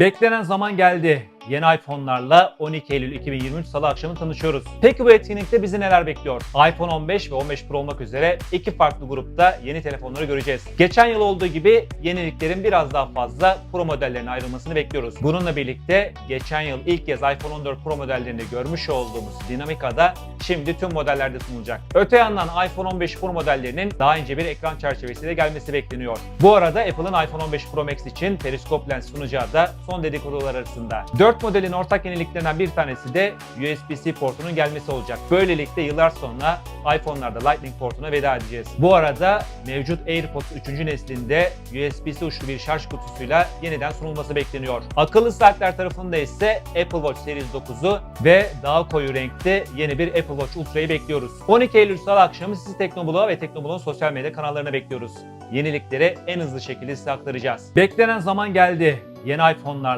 Beklenen zaman geldi. Yeni iPhone'larla 12 Eylül 2023 Salı akşamı tanışıyoruz. Peki bu etkinlikte bizi neler bekliyor? iPhone 15 ve 15 Pro olmak üzere iki farklı grupta yeni telefonları göreceğiz. Geçen yıl olduğu gibi yeniliklerin biraz daha fazla Pro modellerine ayrılmasını bekliyoruz. Bununla birlikte geçen yıl ilk kez iPhone 14 Pro modellerini görmüş olduğumuz Dynamica'da şimdi tüm modellerde sunulacak. Öte yandan iPhone 15 Pro modellerinin daha ince bir ekran çerçevesiyle gelmesi bekleniyor. Bu arada Apple'ın iPhone 15 Pro Max için periskop lens sunacağı da son dedikodular arasında. 4 modelin ortak yeniliklerinden bir tanesi de USB-C portunun gelmesi olacak. Böylelikle yıllar sonra iPhone'larda Lightning portuna veda edeceğiz. Bu arada mevcut AirPods 3. neslinde USB-C uçlu bir şarj kutusuyla yeniden sunulması bekleniyor. Akıllı saatler tarafında ise Apple Watch Series 9'u ve daha koyu renkte yeni bir Apple Watch Ultra'yı bekliyoruz. 12 Eylül Salı akşamı sizi Teknobul'a ve Teknobul'un sosyal medya kanallarına bekliyoruz. Yenilikleri en hızlı şekilde size aktaracağız. Beklenen zaman geldi. Yeni iPhone'lar